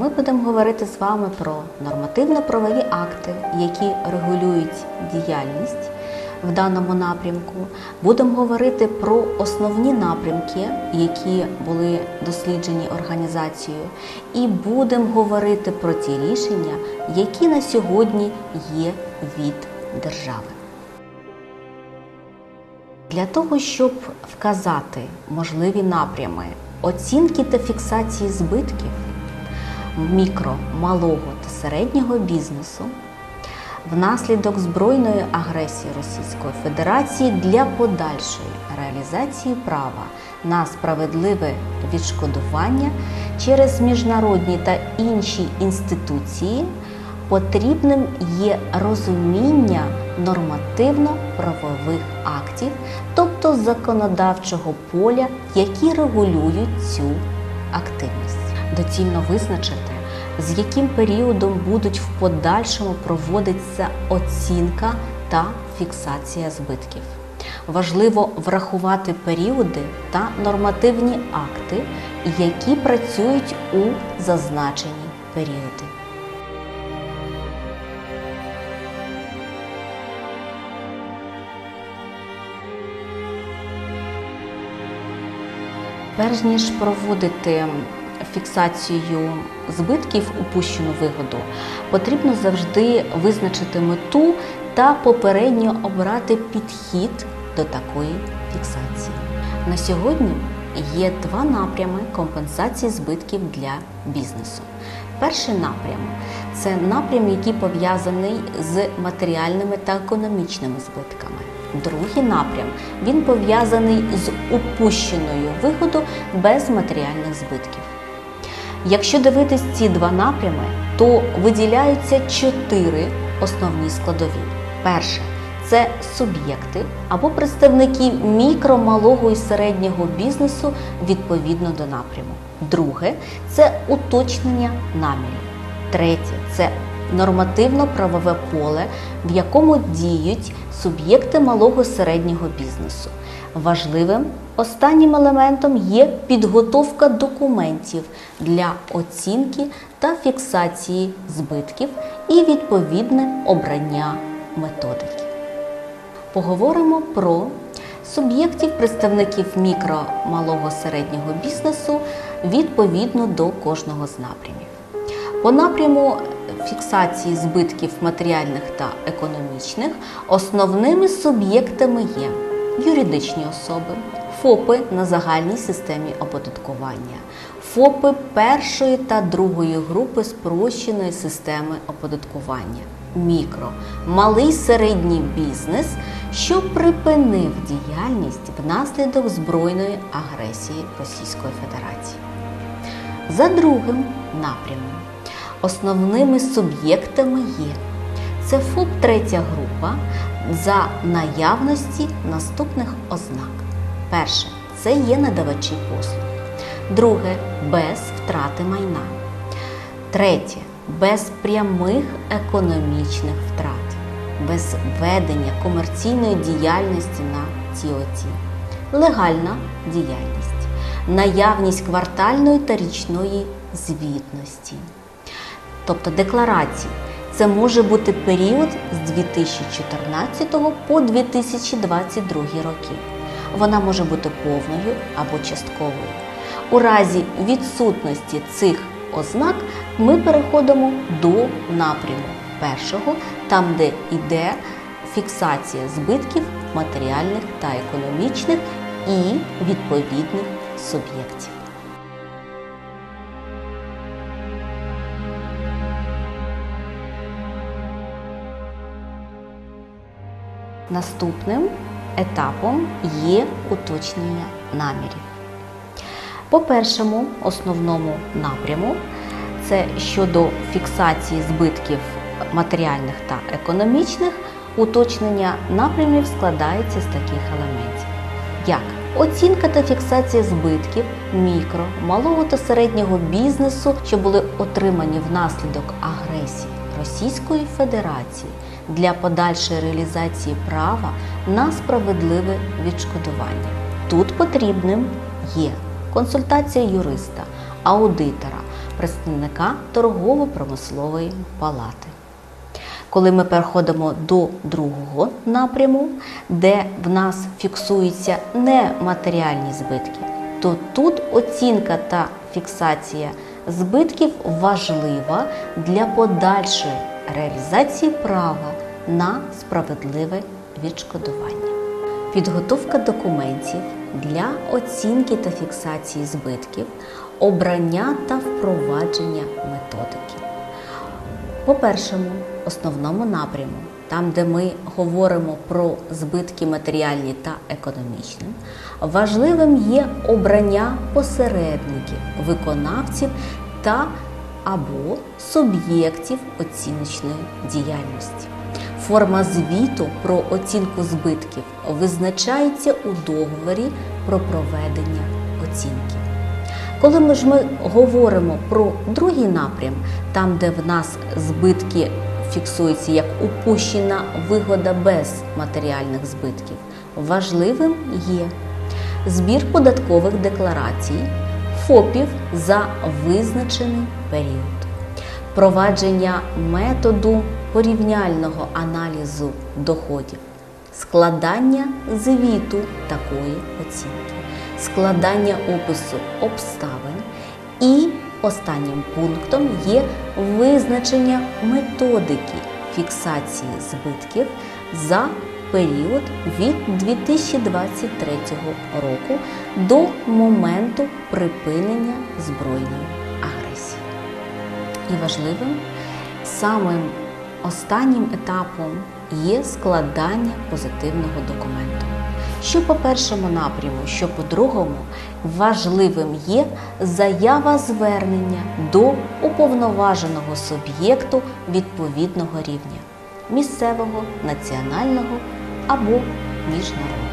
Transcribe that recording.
Ми будемо говорити з вами про нормативно-правові акти, які регулюють діяльність в даному напрямку. Будемо говорити про основні напрямки, які були досліджені організацією, і будемо говорити про ті рішення, які на сьогодні є від держави. Для того, щоб вказати можливі напрями оцінки та фіксації збитків мікро, малого та середнього бізнесу внаслідок збройної агресії Російської Федерації для подальшої реалізації права на справедливе відшкодування через міжнародні та інші інституції потрібним є розуміння нормативно-правових актів, тобто законодавчого поля, які регулюють цю активність. Доцільно визначити, з яким періодом будуть в подальшому проводитися оцінка та фіксація збитків. Важливо врахувати періоди та нормативні акти, які працюють у зазначені періоди. Перш ніж проводити фіксацію збитків упущену вигоду, потрібно завжди визначити мету та попередньо обрати підхід до такої фіксації. На сьогодні є два напрями компенсації збитків для бізнесу. Перший напрям це напрям, який пов'язаний з матеріальними та економічними збитками. Другий напрям він пов'язаний з упущеною вигоду без матеріальних збитків. Якщо дивитись ці два напрями, то виділяються чотири основні складові. Перше це суб'єкти або представники мікро, малого і середнього бізнесу відповідно до напряму. Друге це уточнення намірів. Третє це нормативно-правове поле, в якому діють суб'єкти малого середнього бізнесу. Важливим останнім елементом є підготовка документів для оцінки та фіксації збитків і відповідне обрання методики. Поговоримо про суб'єктів представників мікро, малого середнього бізнесу відповідно до кожного з напрямів. По напряму фіксації збитків матеріальних та економічних основними суб'єктами є юридичні особи, ФОПи на загальній системі оподаткування, ФОПи першої та другої групи спрощеної системи оподаткування, мікро, малий середній бізнес, що припинив діяльність внаслідок збройної агресії Російської Федерації. За другим напрямом основними суб'єктами є це ФОП третя група за наявності наступних ознак. Перше це є надавачі послуг. Друге без втрати майна. Третє без прямих економічних втрат, без ведення комерційної діяльності на ці оці. Легальна діяльність, наявність квартальної та річної звітності тобто декларації. Це може бути період з 2014 по 2022 роки. Вона може бути повною або частковою. У разі відсутності цих ознак ми переходимо до напряму першого, там, де йде фіксація збитків матеріальних та економічних і відповідних суб'єктів. Наступним етапом є уточнення намірів. По першому основному напряму це щодо фіксації збитків матеріальних та економічних, уточнення напрямів складається з таких елементів, як оцінка та фіксація збитків мікро, малого та середнього бізнесу, що були отримані внаслідок агресії Російської Федерації для подальшої реалізації права на справедливе відшкодування. Тут потрібним є консультація юриста, аудитора, представника торгово-промислової палати. Коли ми переходимо до другого напряму, де в нас фіксуються нематеріальні збитки, то тут оцінка та фіксація збитків важлива для подальшої реалізації права на справедливе відшкодування. Підготовка документів для оцінки та фіксації збитків, обрання та впровадження методики. По першому основному напряму, там, де ми говоримо про збитки матеріальні та економічні, важливим є обрання посередників, виконавців та або суб'єктів оціночної діяльності. Форма звіту про оцінку збитків визначається у договорі про проведення оцінки. Коли ми ж ми говоримо про другий напрям, там, де в нас збитки фіксуються як упущена вигода без матеріальних збитків, важливим є збір податкових декларацій ФОПів за визначений період, провадження методу порівняльного аналізу доходів, складання звіту такої оцінки, складання опису обставин і останнім пунктом є визначення методики фіксації збитків за період від 2023 року до моменту припинення збройної агресії. І важливим самим останнім етапом є складання позитивного документу. Що по першому напряму, що по другому, важливим є заява звернення до уповноваженого суб'єкту відповідного рівня місцевого, національного або міжнародного.